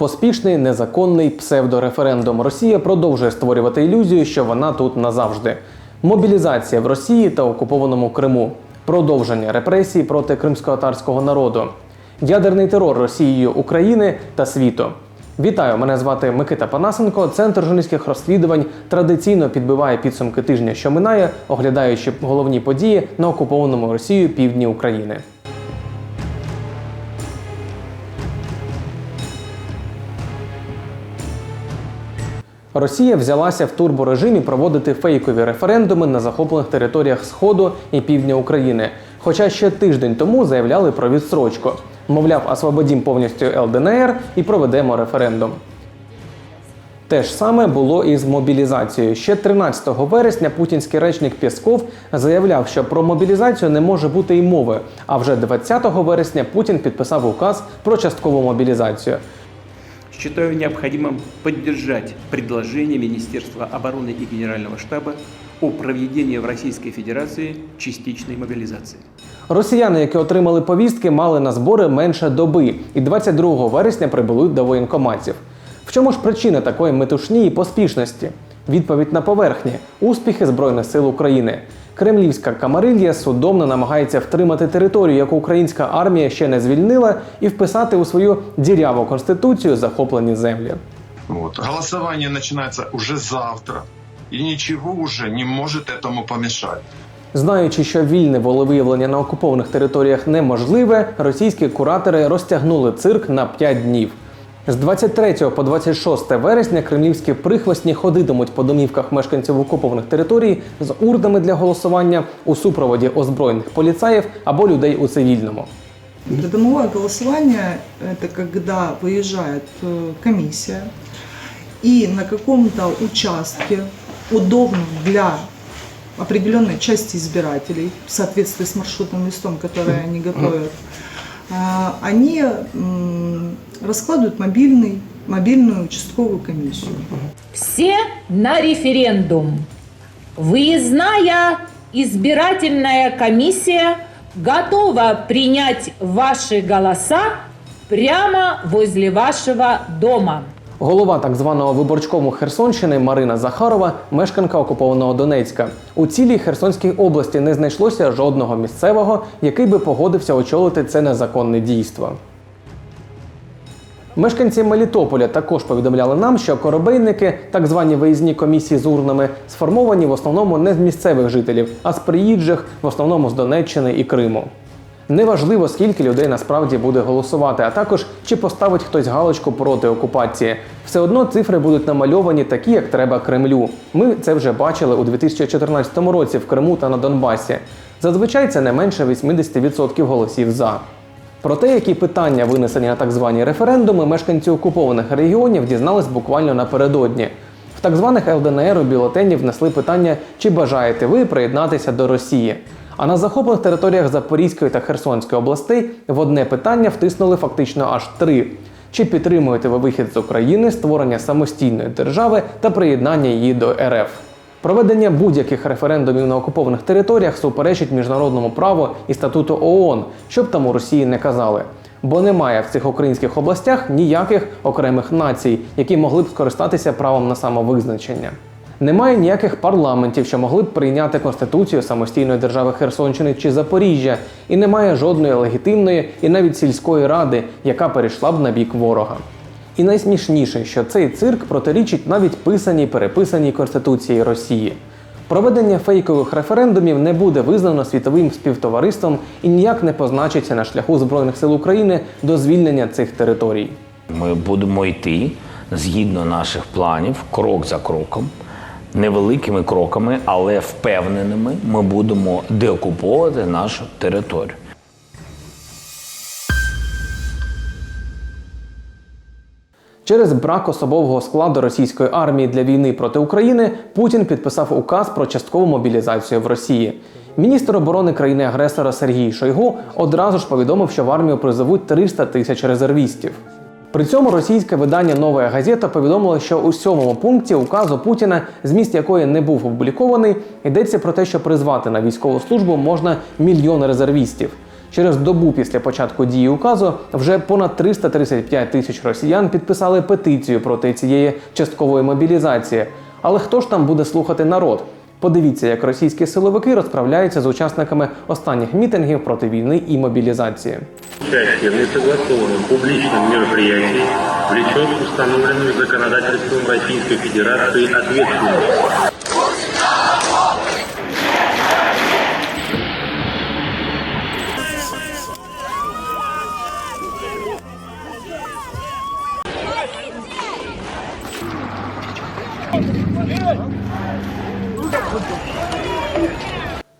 Поспішний незаконний псевдореферендум. Росія продовжує створювати ілюзію, що вона тут назавжди. Мобілізація в Росії та окупованому Криму, продовження репресій проти кримсько-татарського народу, ядерний терор Росією України та світу. Вітаю! Мене звати Микита Панасенко. Центр журналістських розслідувань традиційно підбиває підсумки тижня, що минає, оглядаючи головні події на окупованому Росією півдні України. Росія взялася в турборежимі проводити фейкові референдуми на захоплених територіях Сходу і півдня України. Хоча ще тиждень тому заявляли про відстрочку. Мовляв, освободім повністю ЛДНР і проведемо референдум. Те ж саме було і з мобілізацією. Ще 13 вересня путінський речник Пєсков заявляв, що про мобілізацію не може бути й мови. А вже 20 вересня Путін підписав указ про часткову мобілізацію. Считаю необходимым поддержать предложение Министерства обороны и Генерального штаба о проведении в Российской Федерации частичной мобилизации. Росіяни, які отримали повістки, мали на збори менше доби, і 22 вересня прибули до воєнкоматів. В чому ж причина такої метушні і поспішності? Відповідь на поверхні успіхи Збройних сил України. Кремлівська камарилья судомно намагається втримати територію, яку українська армія ще не звільнила, і вписати у свою діряву конституцію захоплені землі. Вот. Голосование начинается уже завтра, и ничего уже не может этому помешать. Знаючи, що вільне волевиявлення на окупованих територіях неможливе, російські куратори розтягнули цирк на 5 днів. З 23 по 26 вересня кремлівські прихвостні ходитимуть по домівках мешканців окупованих територій з урнами для голосування у супроводі озброєних поліцаїв або людей у цивільному. Придомовое голосование – это когда выезжает э, комиссия и на каком-то участке, удобном для определенной части избирателей, в соответствии с маршрутным листом, который они готовят, а, они м, раскладывают мобильный, мобильную участковую комиссию. Все на референдум. Выездная избирательная комиссия готова принять ваши голоса прямо возле вашего дома. Голова так званого виборчкому Херсонщини Марина Захарова, мешканка окупованого Донецька. У цілій Херсонській області не знайшлося жодного місцевого, який би погодився очолити це незаконне дійство. Мешканці Мелітополя також повідомляли нам, що коробейники, так звані виїзні комісії з урнами, сформовані в основному не з місцевих жителів, а з приїжджих, в основному з Донеччини і Криму. Неважливо, скільки людей насправді буде голосувати, а також чи поставить хтось галочку проти окупації. Все одно цифри будуть намальовані такі, як треба Кремлю. Ми це вже бачили у 2014 році в Криму та на Донбасі. Зазвичай це не менше 80% голосів за. Про те, які питання винесені на так звані референдуми, мешканці окупованих регіонів дізнались буквально напередодні. В так званих ЛДНР у бюлетені внесли питання, чи бажаєте ви приєднатися до Росії. А на захоплених територіях Запорізької та Херсонської областей в одне питання втиснули фактично аж три: чи підтримуєте ви вихід з України, створення самостійної держави та приєднання її до РФ? Проведення будь-яких референдумів на окупованих територіях суперечить міжнародному праву і статуту ООН, щоб там у Росії не казали. Бо немає в цих українських областях ніяких окремих націй, які могли б скористатися правом на самовизначення. Немає ніяких парламентів, що могли б прийняти конституцію самостійної держави Херсонщини чи Запоріжжя, і немає жодної легітимної і навіть сільської ради, яка перейшла б на бік ворога. І найсмішніше, що цей цирк протирічить навіть писаній переписаній Конституції Росії. Проведення фейкових референдумів не буде визнано світовим співтовариством і ніяк не позначиться на шляху Збройних сил України до звільнення цих територій. Ми будемо йти згідно наших планів, крок за кроком, невеликими кроками, але впевненими, ми будемо деокуповувати нашу територію. Через брак особового складу російської армії для війни проти України Путін підписав указ про часткову мобілізацію в Росії. Міністр оборони країни-агресора Сергій Шойгу одразу ж повідомив, що в армію призовуть 300 тисяч резервістів. При цьому російське видання Нова газета повідомило, що у сьомому пункті указу Путіна, зміст якої не був опублікований, йдеться про те, що призвати на військову службу можна мільйон резервістів. Через добу після початку дії указу вже понад 335 тисяч росіян підписали петицію проти цієї часткової мобілізації. Але хто ж там буде слухати народ? Подивіться, як російські силовики розправляються з учасниками останніх мітингів проти війни і мобілізації. Участие в несогласованном публичном мероприятии влечет установленную законодательством Российской Федерации ответственность.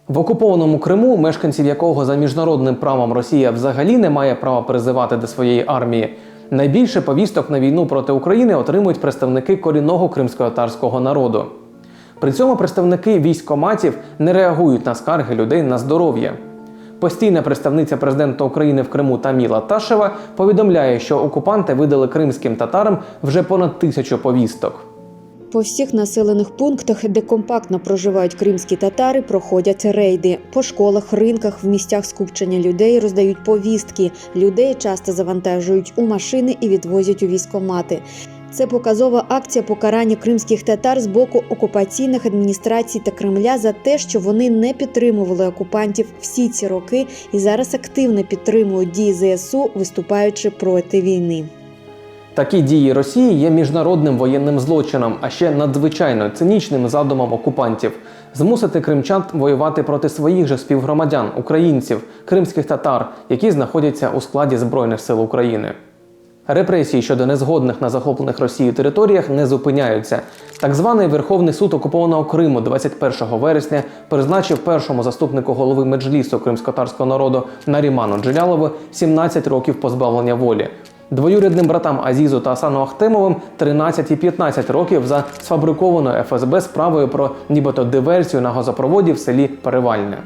В окупованому Криму, мешканців якого за міжнародним правом Росія взагалі не має права призивати до своєї армії, найбільше повісток на війну проти України отримують представники корінного кримсько-татарського народу. При цьому представники військоматів не реагують на скарги людей на здоров'я. Постійна представниця президента України в Криму Таміла Ташева повідомляє, що окупанти видали кримським татарам вже понад тисячу повісток. По всіх населених пунктах, де компактно проживають кримські татари, проходять рейди. По школах, ринках, в місцях скупчення людей роздають повістки. Людей часто завантажують у машини і відвозять у військомати. Це показова акція покарання кримських татар з боку окупаційних адміністрацій та Кремля за те, що вони не підтримували окупантів всі ці роки і зараз активно підтримують дії ЗСУ, виступаючи проти війни. Такі дії Росії є міжнародним воєнним злочином, а ще надзвичайно цинічним задумом окупантів змусити кримчан воювати проти своїх же співгромадян, українців, кримських татар, які знаходяться у складі Збройних сил України. Репресії щодо незгодних на захоплених Росією територіях не зупиняються. Так званий Верховний суд окупованого Криму 21 вересня призначив першому заступнику голови меджлісу кримськотарського народу Наріману Джилялову 17 років позбавлення волі. Двоюрідним братам Азізу та Асану Ахтемовим 13 і 15 років за сфабрикованою ФСБ справою про нібито диверсію на газопроводі в селі Перевальне.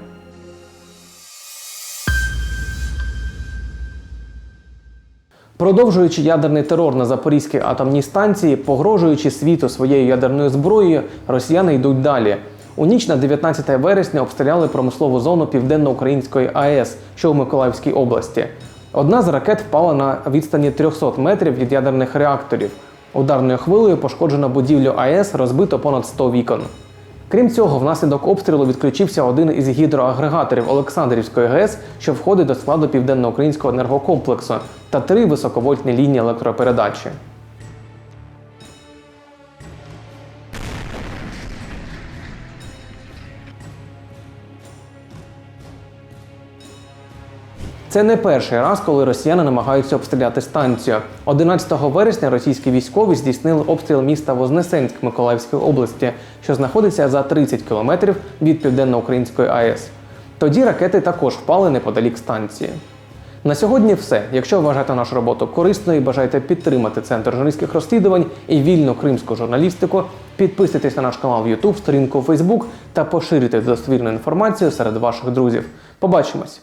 Продовжуючи ядерний терор на Запорізькій атомній станції, погрожуючи світу своєю ядерною зброєю, росіяни йдуть далі. У ніч на 19 вересня обстріляли промислову зону Південноукраїнської АЕС, що у Миколаївській області. Одна з ракет впала на відстані 300 метрів від ядерних реакторів. Ударною хвилею пошкоджено будівлю АЕС, розбито понад 100 вікон. Крім цього, внаслідок обстрілу відключився один із гідроагрегаторів Олександрівської ГЕС, що входить до складу південноукраїнського енергокомплексу, та три високовольтні лінії електропередачі. Це не перший раз, коли росіяни намагаються обстріляти станцію. 11 вересня російські військові здійснили обстріл міста Вознесенськ Миколаївської області, що знаходиться за 30 кілометрів від південноукраїнської АЕС. Тоді ракети також впали неподалік станції. На сьогодні все. Якщо вважаєте нашу роботу корисною і бажаєте підтримати центр журналістських розслідувань і вільну кримську журналістику, підписуйтесь на наш канал в YouTube, сторінку у Facebook та поширюйте достовірну інформацію серед ваших друзів. Побачимось!